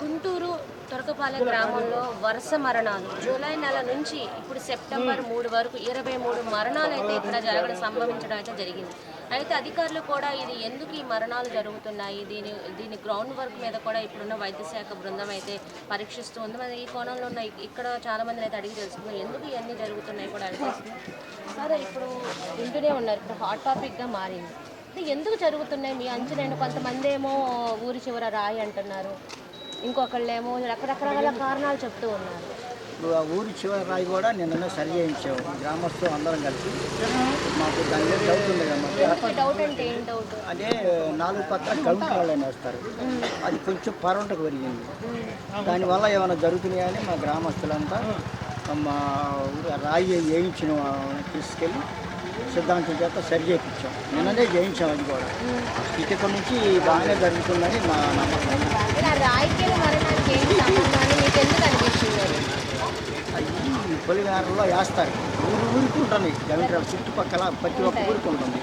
గుంటూరు తొరకపాలెం గ్రామంలో వరుస మరణాలు. జూలై నెల నుంచి ఇప్పుడు సెప్టెంబర్ మూడు వరకు ఇరవై మూడు మరణాలు అయితే ఇక్కడ జరగడం సంభవించడం అయితే జరిగింది. అయితే అధికారులు కూడా ఇది ఎందుకు ఈ మరణాలు జరుగుతున్నాయి? దీని దీని గ్రౌండ్ వర్క్ మీద కూడా ఇప్పుడున్న వైద్య శాఖ బృందం అయితే పరీక్షిస్తూ ఉంది. మరి ఈ కోణంలో ఉన్న ఇక్కడ చాలామందిని అయితే అడిగి తెలుసుకున్నాం ఎందుకు ఇవన్నీ జరుగుతున్నాయి కూడా అడిగి సరే ఇప్పుడు వింటూనే ఉన్నారు. ఇప్పుడు హాట్ టాపిక్గా మారింది. అంటే ఎందుకు జరుగుతున్నాయి? మీ అంచనా కొంతమంది ఏమో ఊరి చివర రాయి అంటున్నారు. ఇంకొకళ్ళేమో రకరకాల కారణాలు చెప్తూ ఉన్నారు. ఆ ఊరి చివరి రాయి కూడా నిన్న సరి చేయించాము గ్రామస్తులు అందరం కలిసి. మాకు దాని మీద డౌట్ ఉంది కదా డౌట్ అంటే ఏం డౌట్ అదే నాలుగు పత్ర కౌంట్ వాళ్ళని వేస్తారు. అది కొంచెం పరవంటకు పెరిగింది. దానివల్ల ఏమైనా జరుగుతున్నాయని మా గ్రామస్తులంతా మా ఊరు రాయి వేయించిన తీసుకెళ్ళి సిద్ధాంతం చేత సరి చేయించాం. నిన్ననే చేయించాం అది కూడా. ఇక్కడి నుంచి బాగానే జరుగుతుందని మా నమ్మకం? అవి పొలిగారులో వేస్తారు. ఊరు ఊరికి ఉంటుంది. గవింట్రాల చుట్టుపక్కల ప్రతి ఒక్క ఊరికి ఉంటుంది.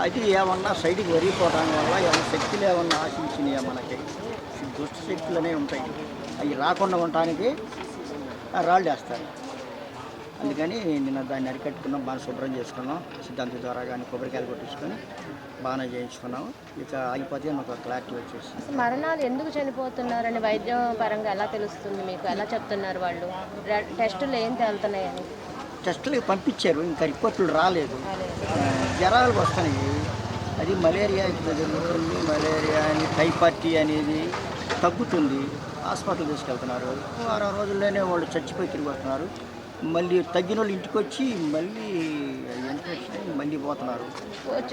అది ఏమన్నా సైడ్కి వరిగిపోవడం వల్ల ఏమన్నా శక్తులు ఏమన్నా ఆశించినాయా మనకి? దుష్ట శక్తులు అనేవి ఉంటాయి. అవి రాకుండా ఉండటానికి రాళ్ళు వేస్తారు. అందుకని నిన్న దాన్ని అరికట్టుకున్నాం బాగా శుభ్రం చేసుకున్నాం. సిద్ధాంత ద్వారా కానీ కొబ్బరికాయలు కొట్టించుకొని బాగానే చేయించుకున్నాం. ఇక అయిపోతే మాకు క్లారిటీ వచ్చేసి మరణాలు ఎందుకు చనిపోతున్నారని వైద్యం పరంగా ఎలా తెలుస్తుంది మీకు? ఎలా చెప్తున్నారు వాళ్ళు? టెస్టులు ఏం తేలుతున్నాయని? టెస్టులు పంపించారు ఇంకా రిపోర్ట్లు రాలేదు. జ్వరాలు వస్తున్నాయి. అది మలేరియా జరుగుతుంది. మలేరియా అని టైఫాయిడ్ అనేది తగ్గుతుంది. హాస్పిటల్ తీసుకెళ్తున్నారు. వారం రోజుల్లోనే వాళ్ళు చచ్చిపోయి తిరిగి వస్తున్నారు. మళ్ళీ తగ్గిన వాళ్ళు ఇంటికి వచ్చి మళ్ళీ మళ్ళీ పోతున్నారు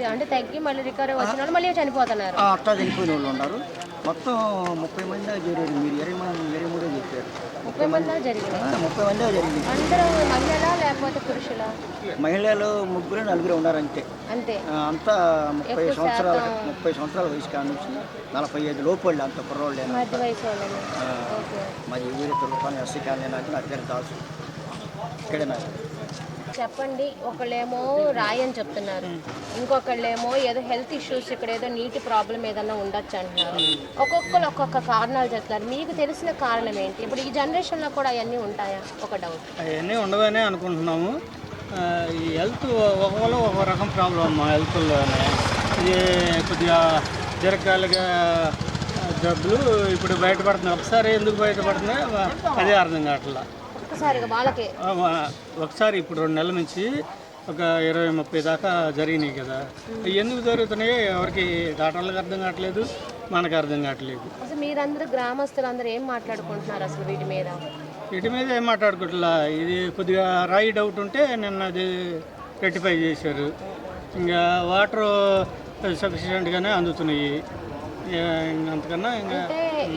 అంటే తగ్గి మళ్ళీ రికవరీ వచ్చిన వాళ్ళు మళ్ళీ చనిపోతున్నారు. ఆ, అట్టా చనిపోయిన వాళ్ళు ఉన్నారు. మొత్తం ముప్పై మంది చేరారు మీరు ఇరవై మంది ఇరవై మూడో చెప్పారు. ముప్పై మంది ఆ, ముప్పై మంది జరిగింది. అందరూ మహిళలా లేకపోతే పురుషులా? మహిళలు ముగ్గురు నలుగురు ఉన్నారు అంతే. అంతే. ముప్పై సంవత్సరాల ముప్పై సంవత్సరాల వయసు కాడ నుంచి నలభై ఐదు లోపళ్ళు అంత ఓకే. మరి ఊరి తులపాని ఎస్సీ కాలనీ నాకు నా పేరు దాసు. చెప్పండి ఒకళ్ళేమో రాయి అని చెప్తున్నారు. ఇంకొకళ్ళేమో ఏదో హెల్త్ ఇష్యూస్ ఇక్కడ ఏదో నీటి ప్రాబ్లం ఏదైనా ఉండొచ్చు అంటున్నారు. ఒక్కొక్కరు ఒక్కొక్క కారణాలు చెప్తున్నారు. మీకు తెలిసిన కారణం ఏంటి? ఇప్పుడు ఈ జనరేషన్లో కూడా అవన్నీ ఉంటాయా? ఒక డౌట్ అవన్నీ ఉండవనే అనుకుంటున్నాము. ఈ హెల్త్ ఒకళ్ళు ఒక రకం ప్రాబ్లం అమ్మా హెల్త్లోనే. ఇది కొద్దిగా దీర్ఘకాలిక జబ్బులు ఇప్పుడు బయటపడుతున్నాయి. ఒకసారి ఎందుకు బయటపడుతున్నాయి? అదే అర్థం కావట్లా. ఒకసారి ఇప్పుడు రెండు నెలల నుంచి ఒక ఇరవై ముప్పై దాకా జరిగినాయి కదా. ఎందుకు జరుగుతున్నాయో? ఎవరికి డాక్టర్లకు అర్థం కావట్లేదు మనకు అర్థం కావట్లేదు. అసలు మీరందరూ గ్రామస్తులందరూ ఏం మాట్లాడుకుంటున్నారు అసలు వీటి మీద? వీటి మీద ఏం మాట్లాడుకోవట్లా ఇది కొద్దిగా రాయి డౌట్ ఉంటే నిన్న అది రెక్టిఫై చేశారు. ఇంకా వాటర్ సఫిషియెంట్గానే అందుతున్నాయి. ఇక అంతకన్నా ఇంకా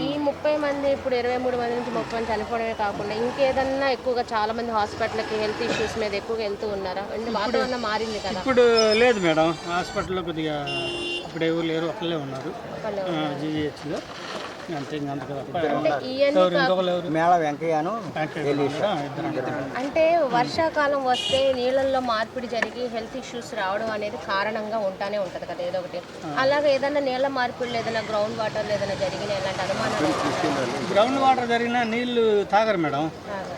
ఈ ముప్పై మంది ఇప్పుడు ఇరవై మూడు మంది నుంచి ముప్పై మంది చనిపోవడమే కాకుండా ఇంకేదన్నా ఎక్కువగా చాలా మంది హాస్పిటల్కి హెల్త్ ఇష్యూస్ మీద ఎక్కువగా వెళ్తూ ఉన్నారా? అంటే వాతావరణం మారింది కదా. ఇప్పుడు లేదు మేడం. హాస్పిటల్లో కొద్దిగా ఇప్పుడు ఎవరు లేరు ఒకళ్ళే ఉన్నారు. జీజీహెచ్లో అంతే అంత మేళ వెంకయ్యను అంటే వర్షాకాలం వస్తే నీళ్ళల్లో మార్పిడి జరిగి హెల్త్ ఇష్యూస్ రావడం అనేది కారణంగా ఉంటానే ఉంటది కదా ఏదో ఒకటి. అలాగే ఏదైనా నీళ్ళ మార్పిడి ఏదైనా గ్రౌండ్ వాటర్ ఏదైనా జరిగిన ఇలాంటి అనుమానాలు గ్రౌండ్ వాటర్ జరిగినా నీళ్ళు తాగరు మేడం.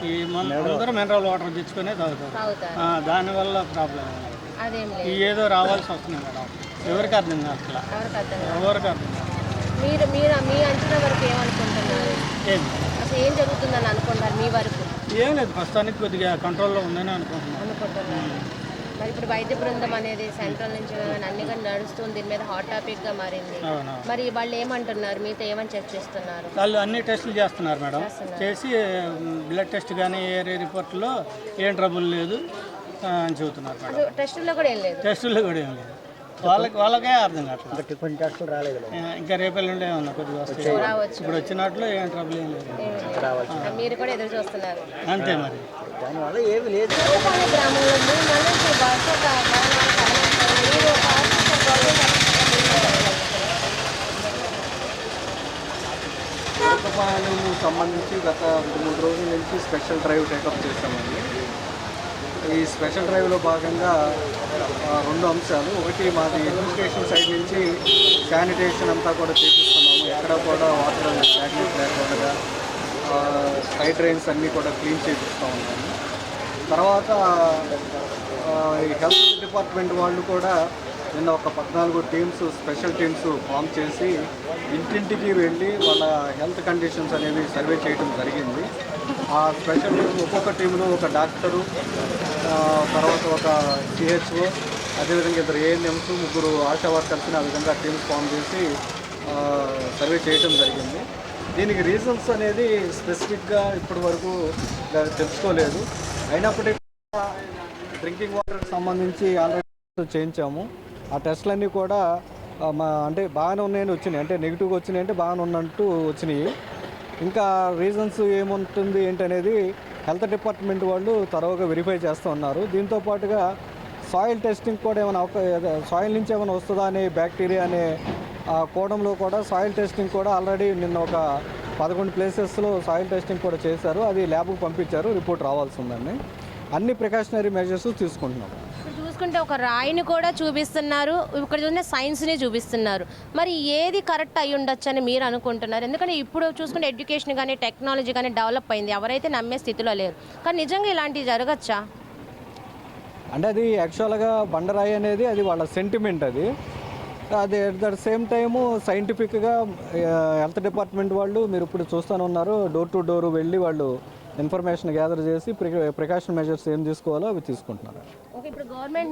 ఈ మన అందరూ మినరల్ వాటర్ తెచ్చుకునే తాగుతారు. దానివల్ల ప్రాబ్లం అదేం లేదు. ఈ ఏదో రావాల్సి వస్తుంది మేడం. ఎవరికి అర్థం కావట్లా? ఎవరికి అర్థం కాదు. ఎవరికి అర్థం కాదు మీరు మీరు మీ అంచనా వరకు ఏమనుకుంటున్నారు? ఏం? అసలు ఏం జరుగుతుందని అనుకుంటున్నారు మీ వరకు? ఏం లేదు ప్రస్తుతానికి కొద్దిగా కంట్రోల్లో ఉందని అనుకుంటున్నాను. అనుకుంటున్నారు. మరి ఇప్పుడు వైద్య బృందం అనేది సెంట్రల్ నుంచి అన్ని కానీ నడుస్తుంది దీని మీద హాట్ టాపిక్గా మారింది. మరి వాళ్ళు ఏమంటున్నారు? మీతో ఏమని చర్చిస్తున్నారు? వాళ్ళు అన్ని టెస్టులు చేస్తున్నారు మేడం. చేసి బ్లడ్ టెస్ట్ కానీ ఏరే రిపోర్ట్లో ఏం ట్రబుల్ లేదు అని చెబుతున్నారు టెస్టుల్లో కూడా ఏం లేదు? టెస్టుల్లో కూడా ఏం లేదు. వాళ్ళకి వాళ్ళకే అర్థం కావట్లేదు కొన్ని టెస్టులు రాలేదు ఇంకా రేపెల్లుండే ఉన్నా కొద్దిగా ఇప్పుడు వచ్చినట్లు ఏం ట్రబుల్ ఏం లేదు. మీరు కూడా ఎదురు చూస్తున్నారు అంతే మరి దానివల్ల ఏమీ లేదు సంబంధించి గత రెండు మూడు రోజుల నుంచి స్పెషల్ డ్రైవ్ టేకప్ చేస్తామండి ఈ స్పెషల్ డ్రైవ్లో భాగంగా రెండు అంశాలు. ఒకటి మాది అడ్మినిస్ట్రేషన్ సైడ్ నుంచి శానిటేషన్ అంతా కూడా చేపిస్తున్నాము. ఎక్కడ కూడా వాటర్ స్టాగ్నెంట్ లేకుండా సైడ్ డ్రైన్స్ అన్నీ కూడా క్లీన్ చేపిస్తూ ఉన్నాము. తర్వాత ఈ హెల్త్ డిపార్ట్మెంట్ వాళ్ళు కూడా నిన్న ఒక పద్నాలుగు టీమ్స్ స్పెషల్ టీమ్స్ ఫామ్ చేసి ఇంటింటికి వెళ్ళి వాళ్ళ హెల్త్ కండిషన్స్ అనేవి సర్వే చేయడం జరిగింది. ఆ స్పెషల్ టీమ్ ఒక్కొక్క టీంలో ఒక డాక్టరు తర్వాత ఒక సిహెచ్ఓ అదేవిధంగా ఇద్దరు ఏఎన్ఎంస్ ముగ్గురు ఆశా వర్కర్స్ని ఆ విధంగా టీమ్స్ ఫామ్ చేసి సర్వే చేయటం జరిగింది. దీనికి రీజన్స్ అనేది స్పెసిఫిక్గా ఇప్పటి వరకు తెలుసుకోలేదు. అయినప్పటికీ డ్రింకింగ్ వాటర్కి సంబంధించి ఆల్రెడీ చేయించాము. ఆ టెస్ట్లన్నీ కూడా మా అంటే బాగానే ఉన్నాయని వచ్చినాయి. అంటే నెగిటివ్గా వచ్చినాయి అంటే బాగానే ఉన్నట్టు వచ్చినాయి. ఇంకా రీజన్స్ ఏముంటుంది ఏంటనేది హెల్త్ డిపార్ట్మెంట్ వాళ్ళు తరోగా వెరిఫై చేస్తూ ఉన్నారు. దీంతో పాటుగా సాయిల్ టెస్టింగ్ కూడా ఏమైనా సాయిల్ నుంచి ఏమైనా వస్తుందా అనే బ్యాక్టీరియా అనే ఆ కోణంలో కూడా సాయిల్ టెస్టింగ్ కూడా ఆల్రెడీ నిన్న ఒక పదకొండు ప్లేసెస్లో సాయిల్ టెస్టింగ్ కూడా చేశారు. అది ల్యాబ్కు పంపించారు. రిపోర్ట్ రావాల్సి ఉందండి అన్ని ప్రికాషనరీ మెజర్స్ తీసుకుంటున్నాం. చూసుకుంటే ఒక రాయిని కూడా చూపిస్తున్నారు. ఇక్కడ చూసిన సైన్స్ని చూపిస్తున్నారు. మరి ఏది కరెక్ట్ అయి ఉండొచ్చు అని మీరు అనుకుంటున్నారు? ఎందుకంటే ఇప్పుడు చూసుకుంటే ఎడ్యుకేషన్ కానీ టెక్నాలజీ కానీ డెవలప్ అయింది. ఎవరైతే నమ్మే స్థితిలో లేరు. కానీ నిజంగా ఇలాంటివి జరగచ్చా? అంటే అది యాక్చువల్గా బండరాయి అనేది అది వాళ్ళ సెంటిమెంట్ అది. అది అట్ ద సేమ్ టైము సైంటిఫిక్గా హెల్త్ డిపార్ట్మెంట్ వాళ్ళు మీరు ఇప్పుడు చూస్తూనే ఉన్నారు డోర్ టు డోర్ వెళ్ళి వాళ్ళు ఇన్ఫర్మేషన్ గ్యాదర్ చేసి ప్రికాషన్ మెజర్స్ ఏం తీసుకోవాలో అవి తీసుకుంటున్నారు. ఇప్పుడు గవర్నమెంట్